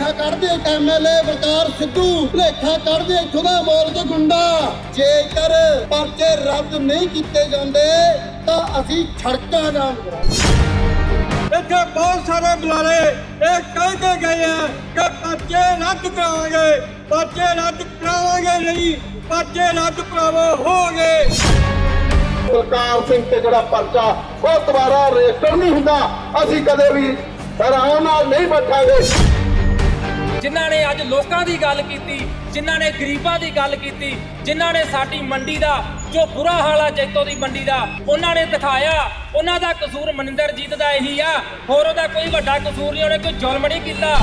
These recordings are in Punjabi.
ਭਲੇਖਾ ਕੱਢਦੇ ਐਮਐਲਏ ਬਲਕਾਰ ਸਿੱਧੂ। ਭਲੇਖਾ ਕੱਢਦੇ ਇੱਥੋਂ ਦਾ ਮੌਲਕ ਗੁੰਡਾ। ਜੇਕਰ ਪਰਚੇ ਰੱਦ ਨਹੀਂ ਕੀਤੇ ਜਾਂਦੇ ਤਾਂ ਅਸੀਂ ਸੜਕਾਂ ਜਾਮ ਕਰਾਂਗੇ ਇੱਥੇ ਬਹੁਤ ਸਾਰੇ ਬੁਲਾਰੇ ਇਹ ਕਹਿ ਕੇ ਗਏ ਆ ਕਿ ਪਰਚੇ ਰੱਦ ਕਰਾਵਾਂਗੇ। ਪਰਚੇ ਰੱਦ ਕਰਾਵਾਂਗੇ ਨਹੀਂ ਪਰਚੇ ਰੱਦ ਕਰਾਵੋ ਹੋਗੇ ਬਲਕਾਰ ਸਿੰਘ ਤੇ ਜਿਹੜਾ ਪਰਚਾ ਉਹ ਦੁਬਾਰਾ ਰਜਿਸਟਰ ਨਹੀਂ ਹੁੰਦਾ। ਅਸੀਂ ਕਦੇ ਵੀ ਆਰਾਮ ਨਾਲ ਨਹੀਂ ਬੈਠਾਂਗੇ। ਜਿਨ੍ਹਾਂ ਨੇ ਅੱਜ ਲੋਕਾਂ ਦੀ ਗੱਲ ਕੀਤੀ, ਜਿਨ੍ਹਾਂ ਨੇ ਗਰੀਬਾਂ ਦੀ ਗੱਲ ਕੀਤੀ, ਜਿਨ੍ਹਾਂ ਨੇ ਸਾਡੀ ਮੰਡੀ ਦਾ, ਜੋ ਬੁਰਾ ਹਾਲ ਆ ਜੈਤੋ ਦੀ ਮੰਡੀ ਦਾ, ਉਹਨਾਂ ਨੇ ਦਿਖਾਇਆ। ਉਹਨਾਂ ਦਾ ਕਸੂਰ ਮਨਿੰਦਰਜੀਤ ਦਾ ਇਹੀ ਆ। ਹੋਰ ਉਹਦਾ ਕੋਈ ਵੱਡਾ ਕਸੂਰ ਨਹੀਂ, ਉਹਨੇ ਕੋਈ ਜ਼ੁਲਮ ਨਹੀਂ ਕੀਤਾ।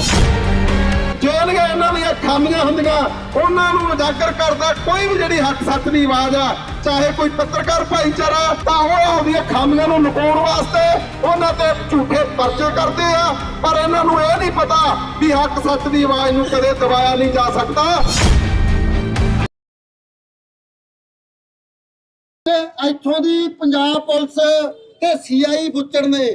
ਜਿਹੜੀਆਂ ਇਹਨਾਂ ਦੀਆਂ ਖਾਮੀਆਂ ਹੁੰਦੀਆਂ। ਉਹਨਾਂ ਨੂੰ ਉਜਾਗਰ ਕਰਦਾ ਕੋਈ ਵੀ ਜਿਹੜੀ ਹੱਕ ਸੱਚ ਦੀ ਆਵਾਜ਼ ਆ, ਚਾਹੇ ਕੋਈ ਪੱਤਰਕਾਰ ਭਾਈਚਾਰਾ, ਤਾਂ ਉਹ ਉਹਦੀਆਂ ਖਾਮੀਆਂ ਨੂੰ ਲੁਕਾਉਣ ਵਾਸਤੇ ਉਹਨਾਂ ਤੇ ਝੂਠੇ ਪਰਚੇ ਕਰਦੇ ਆ। ਪਰ ਇਹਨਾਂ ਨੂੰ ਇਹ ਨਹੀਂ ਪਤਾ ਵੀ ਹੱਕ ਸੱਚ ਦੀ ਆਵਾਜ਼ ਨੂੰ ਕਦੇ ਦਬਾਇਆ ਨਹੀਂ ਜਾ ਸਕਦਾ। ਤੇ ਇੱਥੋਂ ਦੀ ਪੰਜਾਬ ਪੁਲਿਸ ਤੇ ਸੀਆਈ ਬੁੱਚੜ ਨੇ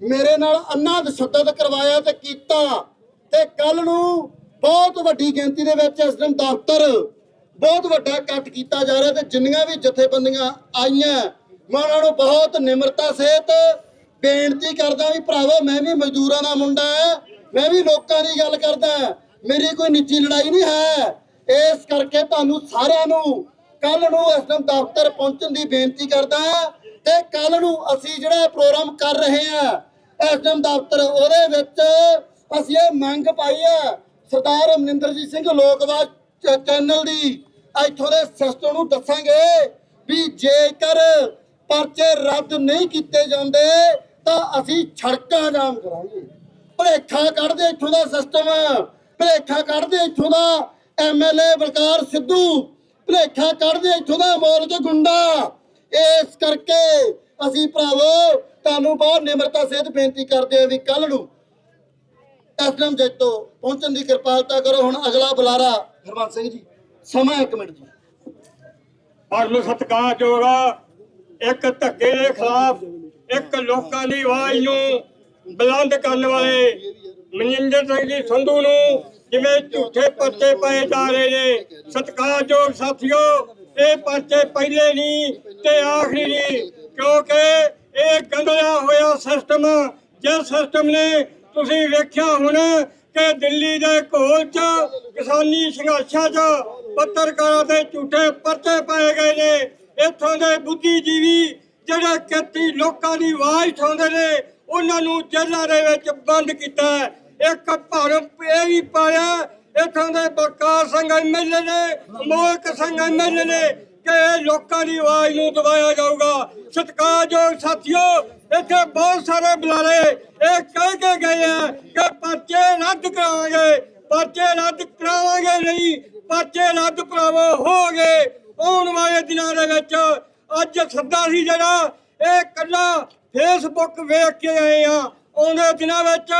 ਮੇਰੇ ਨਾਲ ਅੰਨਾ ਤਸ਼ੱਦਦ ਕਰਵਾਇਆ ਤੇ ਕੀਤਾ। ਤੇ ਕੱਲ ਨੂੰ ਬਹੁਤ ਵੱਡੀ ਗਿਣਤੀ ਦੇ ਵਿੱਚ ਐਸਐਮ ਦਫ਼ਤਰ ਬਹੁਤ ਵੱਡਾ ਇਕੱਠ ਕੀਤਾ ਜਾ ਰਿਹਾ ਤੇ ਜਿੰਨੀਆਂ ਵੀ ਜਥੇਬੰਦੀਆਂ ਆਈਆਂ, ਮੈਂ ਉਹਨਾਂ ਨੂੰ ਬਹੁਤ ਨਿਮਰਤਾ ਸਹਿਤ ਬੇਨਤੀ ਕਰਦਾ ਵੀ ਭਰਾਵੋ, ਮੈਂ ਵੀ ਮਜ਼ਦੂਰਾਂ ਦਾ ਮੁੰਡਾ ਮੈਂ ਵੀ ਲੋਕਾਂ ਦੀ ਗੱਲ ਕਰਦਾ ਮੇਰੀ ਕੋਈ ਨਿੱਜੀ ਲੜਾਈ ਨਹੀਂ ਹੈ। ਇਸ ਕਰਕੇ ਤੁਹਾਨੂੰ ਸਾਰਿਆਂ ਨੂੰ ਕੱਲ ਨੂੰ ਐਸਐਮ ਦਫ਼ਤਰ ਪਹੁੰਚਣ ਦੀ ਬੇਨਤੀ ਕਰਦਾ ਤੇ ਕੱਲ ਨੂੰ ਅਸੀਂ ਜਿਹੜਾ ਪ੍ਰੋਗਰਾਮ ਕਰ ਰਹੇ ਹਾਂ ਐਸਐਮ ਦਫ਼ਤਰ ਉਹਦੇ ਵਿੱਚ ਅਸੀਂ ਇਹ ਮੰਗ ਪਾਈ ਹੈ, ਸਰਦਾਰ ਅਮਰਿੰਦਰਜੀਤ ਸਿੰਘ ਲੋਕਵਾਦ ਚੈਨਲ ਦੀ। ਇੱਥੋਂ ਦੇ ਸਿਸਟਮ ਨੂੰ ਦੱਸਾਂਗੇ ਵੀ ਜੇਕਰ ਪਰਚੇ ਰੱਦ ਨਹੀਂ ਕੀਤੇ ਜਾਂਦੇ, ਤਾਂ ਅਸੀਂ ਸੜਕਾਂ ਜਾਮ ਕਰਾਂਗੇ। ਭਲੇਖਾ ਕੱਢਦੇ ਇੱਥੋਂ ਦਾ ਸਿਸਟਮ, ਭਲੇਖਾ ਕੱਢਦੇ ਇੱਥੋਂ ਦਾ ਐਮਐਲਏ ਬਲਕਾਰ ਸਿੱਧੂ, ਭਲੇਖਾ ਕੱਢਦੇ ਇੱਥੋਂ ਦਾ ਮੌਲਕ ਗੁੰਡਾ। ਇਸ ਕਰਕੇ ਅਸੀਂ ਭਰਾਵੋ, ਤੁਹਾਨੂੰ ਬਹੁਤ ਨਿਮਰਤਾ ਸਹਿਤ ਬੇਨਤੀ ਕਰਦੇ ਹਾਂ ਵੀ ਕੱਲ ਨੂੰ ਐਸਐਮ ਜੱਟੋ ਪਹੁੰਚਣ ਦੀ ਕਿਰਪਾਲਤਾ ਕਰੋ। ਹੁਣ ਅਗਲਾ ਬੁਲਾਰਾ ਹਰਵੰਤ ਸਿੰਘ ਜੀ। ਸਮਾਂ ਇੱਕ ਮਿੰਟ ਜੀ। ਪਰਮ ਸਤਿਕਾਰਯੋਗ ਇੱਕ ਧੱਕੇ ਦੇ ਖਿਲਾਫ ਇੱਕ ਲੋਕਾਂ ਦੀ ਆਵਾਜ਼ ਨੂੰ ਬੁਲੰਦ ਕਰਨ ਵਾਲੇ ਮਨਿੰਦਰ ਸਿੰਘ ਜੀ ਸੰਧੂ ਨੂੰ ਜਿਵੇਂ ਝੂਠੇ ਪਰਚੇ ਪਏ ਜਾ ਰਹੇ ਨੇ। ਸਤਿਕਾਰਯੋਗ ਸਾਥੀਓ, ਇਹ ਪਰਚੇ ਪਹਿਲੇ ਨਹੀਂ ਤੇ ਆਖਰੀ ਨਹੀਂ ਕਿਉਂਕਿ ਇਹ ਗੰਦਲਾ ਹੋਇਆ ਸਿਸਟਮ ਜਿਸ ਸਿਸਟਮ ਨੇ ਤੁਸੀਂ ਵੇਖਿਆ ਹੋਣਾ ਕਿ ਦਿੱਲੀ ਦੇ ਘੋਲ 'ਚ ਕਿਸਾਨੀ ਸੰਘਰਸ਼ਾਂ 'ਚ ਪੱਤਰਕਾਰਾਂ ਦੇ ਝੂਠੇ ਪਰਚੇ ਪਾਏ ਗਏ ਨੇ। ਇੱਥੋਂ ਦੇ ਬੁੱਧੀਜੀਵੀ ਜਿਹੜੇ ਖੇਤੀ ਲੋਕਾਂ ਦੀ ਆਵਾਜ਼ ਉਠਾਉਂਦੇ ਨੇ, ਉਹਨਾਂ ਨੂੰ ਜੇਲ੍ਹਾਂ ਦੇ ਵਿੱਚ ਬੰਦ ਕੀਤਾ ਇੱਕ ਭਰਮ ਇਹ ਵੀ ਪਾਇਆ, ਇੱਥੋਂ ਦੇ ਬਲਕਾਰ ਸਿੰਘ ਐਮਐਲਏ ਨੇ, ਮੋਹਕ ਸਿੰਘ ਐਮਐਲਏ ਨੇ ਕਿ ਇਹ ਲੋਕਾਂ ਦੀ ਆਵਾਜ਼ ਨੂੰ ਦਬਾਇਆ ਜਾਊਗਾ। ਸਤਿਕਾਰਯੋਗ ਸਾਥੀਓ, ਇੱਥੇ ਬਹੁਤ ਸਾਰੇ ਬੁਲਾਰੇ ਇਹ ਕਹਿ ਕੇ ਗਏ ਆ ਕਿ ਪਰਚੇ ਰੱਦ ਕਰਾਵਾਂਗੇ। ਪਰਚੇ ਰੱਦ ਕਰਾਵਾਂਗੇ ਨਹੀਂ, ਪਰਚੇ ਰੱਦ ਕਰਾਵੋ ਹੋਗੇ ਆਉਣ ਵਾਲੇ ਦਿਨਾਂ ਦੇ ਵਿੱਚ ਅੱਜ ਸੱਦਾ ਸੀ ਜਿਹੜਾ, ਇਹ ਕੱਲਾ ਫੇਸਬੁੱਕ ਵੇਖ ਕੇ ਆਏ ਆ। ਆਉਂਦੇ ਦਿਨਾਂ ਵਿੱਚ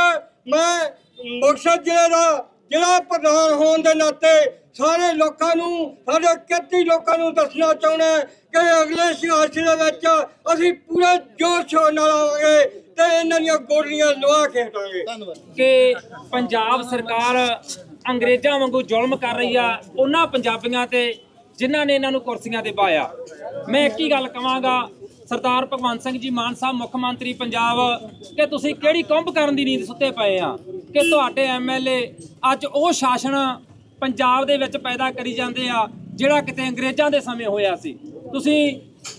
ਮੈਂ ਮੁਕਤਸਰ ਜ਼ਿਲ੍ਹੇ ਦਾ ਜ਼ਿਲ੍ਹਾ ਪ੍ਰਧਾਨ ਹੋਣ ਦੇ ਨਾਤੇ ਸਾਰੇ ਲੋਕਾਂ ਨੂੰ ਸਾਡੇ ਕਿਰਤੀ ਲੋਕਾਂ ਨੂੰ ਦੱਸਣਾ ਚਾਹੁੰਦਾ ਕਿ ਅਗਲੇ ਸੰਘਰਸ਼ ਦੇ ਵਿੱਚ ਅਸੀਂ ਪੂਰੇ ਜੋਸ਼ ਨਾਲ ਆਵਾਂਗੇ ਤੇ ਇਹਨਾਂ ਦੀਆਂ ਗੋਲੀਆਂ ਲਵਾ ਕੇ ਹਟਾਂਗੇ। ਕਿ ਪੰਜਾਬ ਸਰਕਾਰ ਅੰਗਰੇਜ਼ਾਂ ਵਾਂਗੂ ਜ਼ੁਲਮ ਕਰ ਰਹੀ ਆ ਉਹਨਾਂ ਪੰਜਾਬੀਆਂ ਤੇ ਜਿਨ੍ਹਾਂ ਨੇ ਇਹਨਾਂ ਨੂੰ ਕੁਰਸੀਆਂ ਤੇ ਪਾਇਆ। ਮੈਂ ਇੱਕ ਹੀ ਗੱਲ ਕਵਾਂਗਾ ਸਰਦਾਰ ਭਗਵੰਤ ਸਿੰਘ ਜੀ ਮਾਨ ਸਾਹਿਬ, ਮੁੱਖ ਮੰਤਰੀ ਪੰਜਾਬ, ਕਿ ਤੁਸੀਂ ਕਿਹੜੀ ਕੁੰਭ ਕਰਨ ਦੀ ਨੀਂਦ ਸੁੱਤੇ ਪਏ ਆ? ਕਿ ਤੁਹਾਡੇ ਐਮਐਲਏ ਅੱਜ ਉਹ ਸ਼ਾਸਨ ਪੰਜਾਬ ਦੇ ਵਿੱਚ ਪੈਦਾ ਕਰੀ ਜਾਂਦੇ ਆ, ਜਿਹੜਾ ਕਿਤੇ ਅੰਗਰੇਜ਼ਾਂ ਦੇ ਸਮੇਂ ਹੋਇਆ ਸੀ। ਤੁਸੀਂ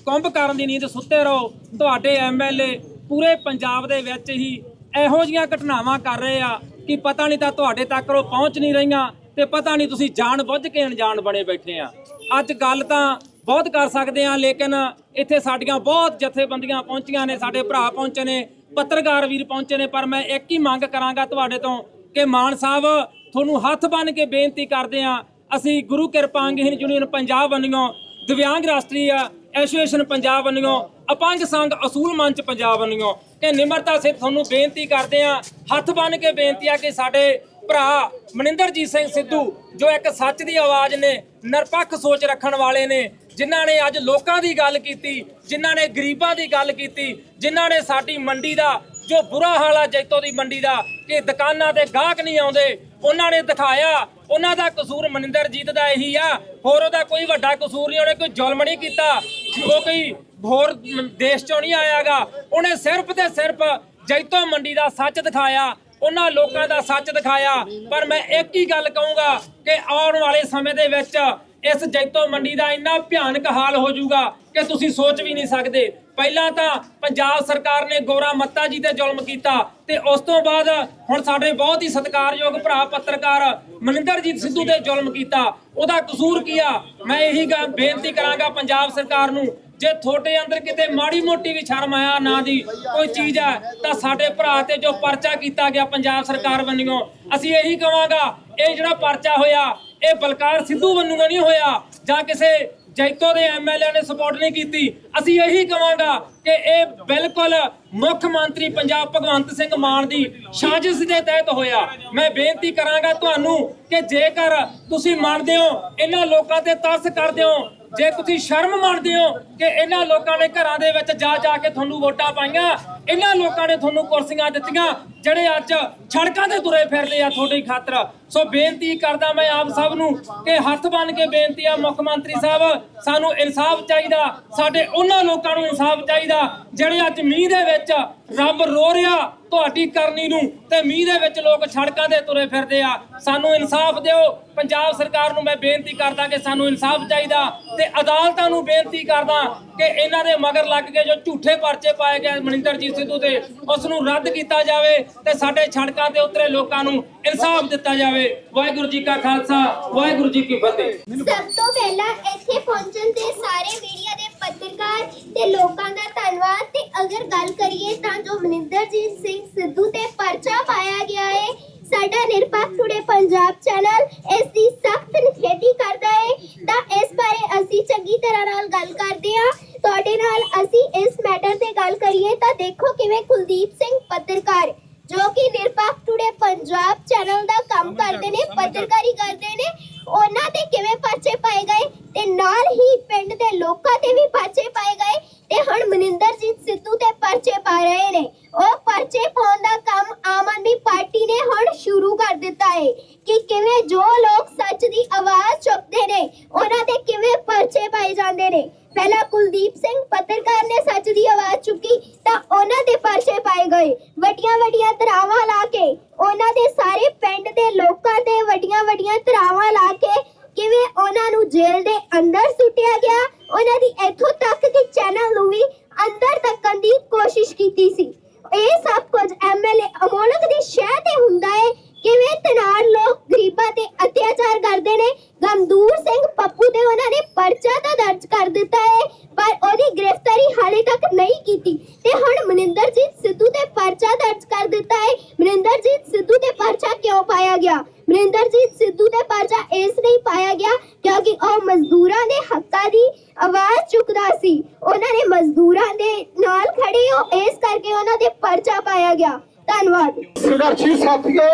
ਕੁੰਭ ਕਰਨ ਦੀ ਨੀਂਦ ਸੁੱਤੇ ਰਹੋ, ਤੁਹਾਡੇ ਐਮਐਲਏ ਪੂਰੇ ਪੰਜਾਬ ਦੇ ਵਿੱਚ ਹੀ ਇਹੋ ਜੀਆਂ ਘਟਨਾਵਾਂ ਕਰ ਰਹੇ ਆ ਕਿ ਪਤਾ ਨਹੀਂ ਤਾਂ ਤੁਹਾਡੇ ਤੱਕ ਉਹ ਪਹੁੰਚ ਨਹੀਂ ਰਹੀਆਂ ਤੇ ਪਤਾ ਨਹੀਂ ਤੁਸੀਂ ਜਾਣ ਬੁੱਝ ਕੇ ਅਣਜਾਣ ਬਣੇ ਬੈਠੇ ਆ। ਅੱਜ ਗੱਲ ਤਾਂ ਬਹੁਤ ਕਰ ਸਕਦੇ ਆ ਲੇਕਿਨ ਇੱਥੇ ਸਾਡੀਆਂ ਬਹੁਤ ਜਥੇਬੰਦੀਆਂ ਪਹੁੰਚੀਆਂ ਨੇ, ਸਾਡੇ ਭਰਾ ਪਹੁੰਚੇ ਨੇ, ਪੱਤਰਕਾਰ ਵੀਰ ਪਹੁੰਚੇ ਨੇ, ਪਰ ਮੈਂ ਇੱਕ ਹੀ ਮੰਗ ਕਰਾਂਗਾ ਤੁਹਾਡੇ ਤੋਂ ਕਿ ਮਾਨ ਸਾਹਿਬ, ਤੁਹਾਨੂੰ ਹੱਥ ਬੰਨ ਕੇ ਬੇਨਤੀ ਕਰਦੇ ਆ ਅਸੀਂ ਗੁਰੂ ਕਿਰਪਾ ਅੰਗਹੀਨ ਯੂਨੀਅਨ ਪੰਜਾਬ ਵੱਲੋਂ ਦਿਵਿਆਂਗ ਰਾਸ਼ਟਰੀ ਐਸੋਸੀਏਸ਼ਨ ਪੰਜਾਬ ਵੱਲੋਂ, ਅਪੰਗ ਸੰਘ ਅਸੂਲ ਮੰਚ ਪੰਜਾਬ ਵੱਲੋਂ ਕਿ ਨਿਮਰਤਾ ਸੇ ਤੁਹਾਨੂੰ ਬੇਨਤੀ ਕਰਦੇ ਆ ਹੱਥ ਬੰਨ ਕੇ ਬੇਨਤੀ ਆ ਕਿ ਸਾਡੇ ਭਰਾ ਮਨਿੰਦਰਜੀਤ ਸਿੰਘ ਸਿੱਧੂ, ਜੋ ਇੱਕ ਸੱਚ ਦੀ ਆਵਾਜ਼ ਨੇ, ਨਿਰਪੱਖ ਸੋਚ ਰੱਖਣ ਵਾਲੇ ਨੇ ਜਿਨ੍ਹਾਂ ਨੇ ਅੱਜ ਲੋਕਾਂ ਦੀ ਗੱਲ ਕੀਤੀ, ਜਿਨ੍ਹਾਂ ਨੇ ਗਰੀਬਾਂ ਦੀ ਗੱਲ ਕੀਤੀ, ਜਿਨ੍ਹਾਂ ਨੇ ਸਾਡੀ ਮੰਡੀ ਦਾ, ਜੋ ਬੁਰਾ ਹਾਲ ਆ ਜੈਤੋ ਦੀ ਮੰਡੀ ਦਾ, ਕਿ ਦੁਕਾਨਾਂ ਤੇ ਗਾਹਕ ਨਹੀਂ ਆਉਂਦੇ, ਉਹਨਾਂ ਨੇ ਦਿਖਾਇਆ, ਉਹਨਾਂ ਦਾ ਕਸੂਰ ਮਨਿੰਦਰਜੀਤ ਦਾ ਇਹੀ ਆ, ਹੋਰ ਉਹਦਾ ਕੋਈ ਵੱਡਾ ਕਸੂਰ ਨਹੀਂ, ਉਹਨੇ ਕੋਈ ਜ਼ੁਲਮ ਨਹੀਂ ਕੀਤਾ, ਉਹ ਕੋਈ ਹੋਰ ਦੇਸ਼ ਚੋਂ ਨਹੀਂ ਆਇਆਗਾ, ਉਹਨੇ ਸਿਰਫ ਤੇ ਸਿਰਫ ਜੈਤੋ ਮੰਡੀ ਦਾ ਸੱਚ ਦਿਖਾਇਆ, ਉਹਨਾਂ ਲੋਕਾਂ ਦਾ ਸੱਚ ਦਿਖਾਇਆ, ਪਰ ਮੈਂ ਇੱਕ ਹੀ ਗੱਲ ਕਹੂੰਗਾ ਕਿ ਆਉਣ ਵਾਲੇ ਸਮੇਂ ਦੇ ਵਿੱਚ ਇਸ ਜੈਤੋ ਮੰਡੀ ਦਾ ਇੰਨਾ ਭਿਆਨਕ ਹਾਲ ਹੋ ਜਾਊਗਾ ਕਿ ਤੁਸੀਂ ਸੋਚ ਵੀ ਨਹੀਂ ਸਕਦੇ। ਪਹਿਲਾਂ ਤਾਂ ਪੰਜਾਬ ਸਰਕਾਰ ਨੇ ਗੋਰਾ ਮੱਤਾ ਜੀ ਤੇ ਜ਼ੁਲਮ ਕੀਤਾ ਤੇ ਉਸ ਤੋਂ ਬਾਅਦ ਹੁਣ ਸਾਡੇ ਬਹੁਤ ਹੀ ਸਤਿਕਾਰਯੋਗ ਭਰਾ ਪੱਤਰਕਾਰ ਮਨਿੰਦਰਜੀਤ ਸਿੱਧੂ ਤੇ ਜ਼ੁਲਮ ਕੀਤਾ। ਉਹਦਾ ਕਸੂਰ ਕੀ ਆ? ਮੈਂ ਇਹੀ ਗ- ਬੇਨਤੀ ਕਰਾਂਗਾ ਪੰਜਾਬ ਸਰਕਾਰ ਨੂੰ, ਜੇ ਤੁਹਾਡੇ ਅੰਦਰ ਕਿਤੇ ਮਾੜੀ ਮੋਟੀ ਵੀ ਸ਼ਰਮ ਆਇਆ ਨਾ ਦੀ ਕੋਈ ਚੀਜ਼ ਹੈ ਤਾਂ ਸਾਡੇ ਭਰਾ ਤੇ ਜੋ ਪਰਚਾ ਕੀਤਾ ਗਿਆ ਪੰਜਾਬ ਸਰਕਾਰ ਵੱਲੋਂ, ਅਸੀਂ ਇਹੀ ਕਹਾਂਗਾ, ਇਹ ਜਿਹੜਾ ਪਰਚਾ ਹੋਇਆ ਇਹ ਬਲਕਾਰ ਸਿੱਧੂ ਵੱਲੋਂ ਨਹੀਂ ਹੋਇਆ। ਜਾਂ ਕਿਸੇ ਜੈਤੋ ਦੇ ਐਮਐਲਏ ਨੇ ਸਪੋਰਟ ਨਹੀਂ ਕੀਤੀ। ਅਸੀਂ ਇਹੀ ਕਵਾਂਗਾ ਕਿ ਇਹ ਬਿਲਕੁਲ ਮੁੱਖ ਮੰਤਰੀ ਪੰਜਾਬ ਭਗਵੰਤ ਸਿੰਘ ਮਾਨ ਦੀ ਸਾਜ਼ਿਸ਼ ਦੇ ਤਹਿਤ ਹੋਇਆ। ਮੈਂ ਬੇਨਤੀ ਕਰਾਂਗਾ ਤੁਹਾਨੂੰ ਕਿ ਜੇਕਰ ਤੁਸੀਂ ਮੰਨਦੇ ਹੋ, ਇਹਨਾਂ ਲੋਕਾਂ ਤੇ ਤਰਸ ਕਰਦੇ ਹੋ, ਜੇ ਤੁਸੀਂ ਸ਼ਰਮ ਮੰਨਦੇ ਹੋ ਕਿ ਇਹਨਾਂ ਲੋਕਾਂ ਨੇ ਘਰਾਂ ਦੇ ਵਿੱਚ ਜਾ ਜਾ ਕੇ ਤੁਹਾਨੂੰ ਵੋਟਾਂ ਪਾਈਆਂ, ਇਹਨਾਂ ਲੋਕਾਂ ਨੇ ਤੁਹਾਨੂੰ ਕੁਰਸੀਆਂ ਦਿੱਤੀਆਂ, ਜਿਹੜੇ ਅੱਜ ਸੜਕਾਂ ਤੇ ਤੁਰੇ ਫਿਰਦੇ ਆ ਤੁਹਾਡੀ ਖਾਤਰ। ਸੋ ਬੇਨਤੀ ਕਰਦਾ ਮੈਂ ਆਪ ਸਭ ਨੂੰ ਕਿ ਹੱਥ ਬੰਨ ਕੇ ਬੇਨਤੀ ਆ ਮੁੱਖ ਮੰਤਰੀ ਸਾਹਿਬ, ਸਾਨੂੰ ਇਨਸਾਫ ਚਾਹੀਦਾ, ਸਾਡੇ ਉਹਨਾਂ ਲੋਕਾਂ ਨੂੰ ਇਨਸਾਫ ਚਾਹੀਦਾ ਜਿਹੜੇ ਅੱਜ ਮੀਂਹ ਦੇ ਵਿੱਚ ਰੱਬ ਰੋ ਰਿਹਾ ਤੁਹਾਡੀ ਕਰਨੀ ਨੂੰ ਤੇ ਮੀਂਹ ਦੇ ਵਿੱਚ ਲੋਕ ਸੜਕਾਂ ਤੇ ਤੁਰੇ ਫਿਰਦੇ ਆ। ਸਾਨੂੰ ਇਨਸਾਫ ਦਿਓ। ਪੰਜਾਬ ਸਰਕਾਰ ਨੂੰ ਮੈਂ ਬੇਨਤੀ ਕਰਦਾ ਕਿ ਸਾਨੂੰ ਇਨਸਾਫ ਚਾਹੀਦਾ ਤੇ ਅਦਾਲਤਾਂ ਨੂੰ ਬੇਨਤੀ ਕਰਦਾ ਕਿ ਇਹਨਾਂ ਦੇ ਮਗਰ ਲੱਗ ਕੇ ਜੋ ਝੂਠੇ ਪਰਚੇ ਪਾਏ ਗਏ ਮਨਿੰਦਰਜੀਤ ਸਿੱਧੂ ਤੇ ਉਸ ਨੂੰ ਰੱਦ ਕੀਤਾ ਜਾਵੇ ਤੇ ਸਾਡੇ ਸੜਕਾਂ ਤੇ ਉਤਰੇ ਲੋਕਾਂ ਨੂੰ ਇਨਸਾਫ ਦਿੱਤਾ ਜਾਵੇ। ਵਾਹਿਗੁਰੂ ਜੀ ਕਾ ਖਾਲਸਾ, ਵਾਹਿਗੁਰੂ ਜੀ ਕੀ ਫਤਿਹ। ਸਭ ਤੋਂ ਪਹਿਲਾਂ ਇੱਥੇ ਪਹੁੰਚਣ ਤੇ ਸਾਰੇ ਮੀਡੀਆ ਦੇ ਪੱਤਰਕਾਰ ਤੇ ਲੋਕਾਂ ਦਾ ਧੰਨਵਾਦ। ਤੇ ਅਗਰ ਗੱਲ ਕਰੀਏ ਤਾਂ ਜੋ ਮਨਿੰਦਰਜੀਤ ਸਿੰਘ ਸਿੱਧੂ ਤੇ ਪਰਚਾ ਪਾਇਆ ਗਿਆ ਹੈ ਸਾਡਾ ਨਿਰਪੱਖ ਟੁਡੇ ਪੰਜਾਬ ਚੈਨਲ ਇਸ ਦੀ ਸਖਤ ਨਿਖੇਧੀ ਕਰਦਾ ਹੈ। ਤਾਂ ਇਸ ਬਾਰੇ ਅਸੀਂ ਚੰਗੀ ਤਰ੍ਹਾਂ ਨਾਲ ਗੱਲ ਕਰਦੇ ਹਾਂ। ਤੁਹਾਡੇ ਨਾਲ ਅਸੀਂ ਇਸ ਮੈਟਰ ਤੇ ਗੱਲ ਕਰੀਏ ਤਾਂ ਦੇਖੋ ਕਿਵੇਂ ਕੁਲਦੀਪ ਸਿੰਘ ਪੱਤਰਕਾਰ ਜੋ ਕਿ ਨਿਰਪੱਖ ਟੁਡੇ ਪੰਜਾਬ ਚੈਨਲ ਦਾ ਕੰਮ ਕਰਦੇ ਨੇ ਪੱਤਰਕਾਰੀ ਕਰਦੇ ਨੇ ਉਹਨਾਂ ਤੇ ਕਿਵੇਂ ਪਰਚੇ ਪਾਏ ਗਏ ਤੇ ਨਾਲ ਹੀ ਪਿੰਡ ਦੇ ਲੋਕਾਂ ਤੇ ਵੀ ਪਰਚੇ ਪਾਏ ਗਏ ਤੇ ਹੁਣ ਮਨਿੰਦਰਜੀਤ ਸਿੱਧੂ ਤੇ ਪਰਚੇ ਪਾ ਰਹੇ ਨੇ ਉਹ ਪਰਚੇ ਪਾਉਣ ਦਾ ਕੰਮ ਆਮ ਆਦਮੀ ਪਾਰਟੀ ਨੇ ਹੁਣ ਸ਼ੁਰੂ ਕਰ ਦਿੱਤਾ ਹੈ ਕਿ ਕਿਵੇਂ ਜੋ ਲੋਕ ਸੱਚ ਦੀ ਆਵਾਜ਼ ਚੁੱਕਦੇ ਨੇ ਉਹਨਾਂ ਤੇ ਕਿਵੇਂ ਪਰਚੇ ਪਾਏ ਜਾਂਦੇ ਨੇ। ਪਹਿਲਾਂ ਕੁਲਦੀਪ ਸਿੰਘ ਪੱਤਰਕਾਰ ਨੇ ਸੱਚ ਦੀ ਆਵਾਜ਼ ਚੁੱਕੀ ਤਾਂ ਉਹਨਾਂ ਦੇ ਪਰਚੇ ਪਾਏ ਗਏ। ਵੱਡੀਆਂ ਵੱਡੀਆਂ ਧਰਾਵਾਂ ਲਾ ਕੇ, ਉਹਨਾਂ ਦੇ ਸਾਰੇ ਪਿੰਡ ਦੇ ਲੋਕਾਂ ਤੇ ਵੱਡੀਆਂ ਵੱਡੀਆਂ ਧਰਾਵਾਂ ਲਾ ਕੇ ਕਿਵੇਂ ਉਹਨਾਂ ਨੂੰ ਜੇਲ੍ਹ ਦੇ ਅੰਦਰ ਸੁੱਟਿਆ ਗਿਆ, ਉਹਨਾਂ ਦੀ ਇੱਥੋਂ ਤੱਕ ਕਿ ਚੈਨਲ ਨੂੰ ਵੀ ਅੰਦਰ ਤੱਕਣ ਦੀ ਕੋਸ਼ਿਸ਼ ਕੀਤੀ ਸੀ। ਇਹ ਸਭ ਕੁਝ ਐਮਐਲਏ ਅਮੋਲਕ ਦੀ ਸ਼ਹਿ ਤੇ ਹੁੰਦਾ ਹੈ ਕਿਵੇਂ ਤਨਾੜ ਲੋਕ ਗਰੀਬਾਂ ਤੇ ਅਤਿਆਚਾਰ ਕਰਦੇ ਨੇ ਗਮਦੂਰ ਸਿੰਘ ਪੱਪੂ ਤੇ ਉਹਨਾਂ ਨੇ ਪਰਚਾ ਤਾਂ ਦਰਜ ਕਰ ਦਿੱਤਾ ਹੈ ਪਰ ਉਹਦੀ ਗ੍ਰਿਫਤਾਰੀ ਹਾਲੇ ਤੱਕ ਨਹੀਂ ਕੀਤੀ। ਤੇ ਹੁਣ ਮਨਿੰਦਰਜੀਤ ਸਿੱਧੂ ਤੇ ਪਰਚਾ ਦਰਜ ਕਰ ਦਿੱਤਾ ਹੈ ਮਨਿੰਦਰਜੀਤ ਸਿੱਧੂ ਤੇ ਪਰਚਾ ਕਿਉਂ ਪਾਇਆ ਗਿਆ? ਮਨਿੰਦਰਜੀਤ ਸਿੱਧੂ ਤੇ ਪਰਚਾ ਇਸ ਲਈ ਪਾਇਆ ਗਿਆ ਕਿਉਂਕਿ ਉਹ ਮਜ਼ਦੂਰਾਂ ਦੇ ਹੱਕਾਂ ਦੀ ਆਵਾਜ਼ ਚੁੱਕਦਾ ਸੀ। ਉਹਨਾਂ ਨੇ ਮਜ਼ਦੂਰਾਂ ਦੇ ਨਾਲ ਖੜੇ ਹੋ, ਇਸ ਕਰਕੇ ਉਹਨਾਂ ਦੇ ਪਰਚਾ ਪਾਇਆ ਗਿਆ। ਧੰਨਵਾਦ। ਸੰਘਰਸ਼ੀ ਸਾਥੀਓ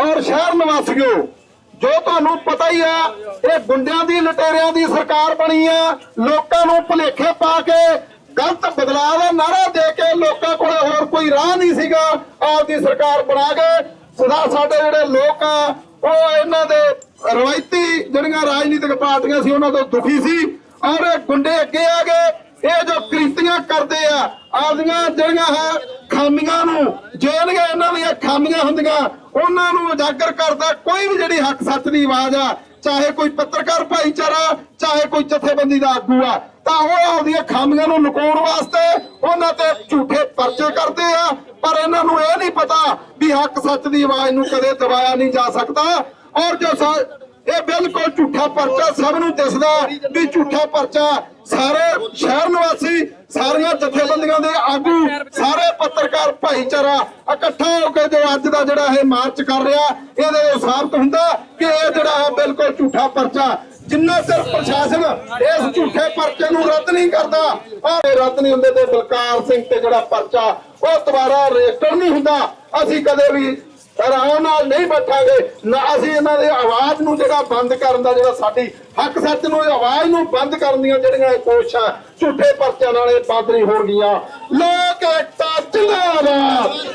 ਔਰ ਸ਼ਹਿਰ ਨਿਵਾਸੀਓ ਜੋ ਤੁਹਾਨੂੰ ਪਤਾ ਹੀ ਆ, ਇਹ ਗੁੰਡਿਆਂ ਦੀ, ਲਟੇਰਿਆਂ ਦੀ ਸਰਕਾਰ ਬਣੀ ਆ। ਲੋਕਾਂ ਨੂੰ ਭੁਲੇਖੇ ਪਾ ਕੇ ਗਲਤ ਬਦਲਾਅ ਦਾ ਨਾਰਾ ਦੇ ਕੇ ਲੋਕਾਂ ਕੋਲ ਹੋਰ ਕੋਈ ਰਾਹ ਨਹੀਂ ਸੀਗਾ। ਆਪਦੀ ਸਰਕਾਰ ਬਣਾ ਕੇ ਸਦਾ ਸਾਡੇ ਜਿਹੜੇ ਲੋਕ ਆ, ਉਹ ਇਹਨਾਂ ਦੇ ਰਵਾਇਤੀ ਜਿਹੜੀਆਂ ਰਾਜਨੀਤਿਕ ਪਾਰਟੀਆਂ ਸੀ, ਉਹਨਾਂ ਤੋਂ ਦੁਖੀ ਸੀ। ਔਰ ਇਹ ਗੁੰਡੇ ਅੱਗੇ ਆ ਗਏ। ਇਹ ਜੋ ਕ੍ਰਿਤੀਆਂ ਕਰਦੇ ਆ, ਆਪਦੀਆਂ ਜਿਹੜੀਆਂ ਹੈ ਖਾਮੀਆਂ ਨੂੰ ਜਿਹੜੀਆਂ ਇਹਨਾਂ ਦੀਆਂ ਖਾਮੀਆਂ ਹੁੰਦੀਆਂ, ਉਹਨਾਂ ਨੂੰ ਉਜਾਗਰ ਕਰਦਾ ਕੋਈ ਵੀ ਜਿਹੜੀ ਹੱਕ ਸੱਚ ਦੀ ਆਵਾਜ਼ ਆ, ਚਾਹੇ ਕੋਈ ਪੱਤਰਕਾਰ ਭਾਈਚਾਰਾ, ਚਾਹੇ ਕੋਈ ਜਥੇਬੰਦੀ ਦਾ ਆਗੂ ਆ, ਤਾਂ ਉਹ ਆਪਦੀਆਂ ਖਾਮੀਆਂ ਨੂੰ ਲੁਕਾਉਣ ਵਾਸਤੇ ਉਹਨਾਂ ਤੇ ਝੂਠੇ ਪਰਚੇ ਕਰਦੇ ਆ। ਪਰ ਇਹਨਾਂ ਨੂੰ ਇਹ ਨਹੀਂ ਪਤਾ ਵੀ ਹੱਕ ਸੱਚ ਦੀ ਆਵਾਜ਼ ਨੂੰ ਕਦੇ ਦਬਾਇਆ ਨਹੀਂ ਜਾ ਸਕਦਾ। ਔਰ ਜੋ ਇਹ ਬਿਲਕੁਲ ਝੂਠਾ ਪਰਚਾ ਸਭ ਨੂੰ ਦਿਸਦਾ ਵੀ ਝੂਠਾ ਪਰਚਾ। ਸਾਰੇ ਸ਼ਹਿਰ ਨਿਵਾਸੀ, ਸਾਰੀਆਂ ਜਥੇਬੰਦੀਆਂ ਦੇ ਆਗੂ, ਸਾਰੇ ਪੱਤਰਕਾਰ ਭਾਈਚਾਰਾ ਇਕੱਠਾ ਹੋ ਕੇ ਜੋ ਅੱਜ ਦਾ ਜਿਹੜਾ ਇਹ ਮਾਰਚ ਕਰ ਰਿਹਾ, ਇਹਦੇ ਸਾਬਤ ਹੁੰਦਾ ਕਿ ਇਹ ਜਿਹੜਾ ਹੈ ਬਿਲਕੁਲ ਝੂਠਾ ਪਰਚਾ। ਜਿੰਨਾ ਚਿਰ ਪ੍ਰਸ਼ਾਸਨ ਇਸ ਝੂਠੇ ਪਰਚੇ ਨੂੰ ਰੱਦ ਨਹੀਂ ਕਰਦਾ ਔਰ ਰੱਦ ਨਹੀਂ ਹੁੰਦੇ ਤੇ ਬਲਕਾਰ ਸਿੰਘ ਤੇ ਜਿਹੜਾ ਪਰਚਾ, ਉਹ ਦੁਬਾਰਾ ਰਜਿਸਟਰ ਨਹੀਂ ਹੁੰਦਾ। ਅਸੀਂ ਕਦੇ ਵੀ ਆਰਾਮ ਨਾਲ ਨਹੀਂ ਬੈਠਾਂਗੇ। ਨਾ ਅਸੀਂ ਇਹਨਾਂ ਦੀ ਆਵਾਜ਼ ਨੂੰ ਜਿਹੜਾ ਬੰਦ ਕਰਨ ਦਾ, ਜਿਹੜਾ ਸਾਡੀ ਹੱਕ ਸੱਚ ਨੂੰ ਆਵਾਜ਼ ਨੂੰ ਬੰਦ ਕਰਨ ਦੀਆਂ ਜਿਹੜੀਆਂ ਕੋਸ਼ਿਸ਼ਾਂ, ਝੂਠੇ ਪਰਚਿਆਂ ਨਾਲ ਇਹ ਬੰਦ ਨਹੀਂ ਹੋਣਗੀਆਂ। ਲੋਕ ਏਕਤਾ ਜਿੰਦਾਬਾਦ।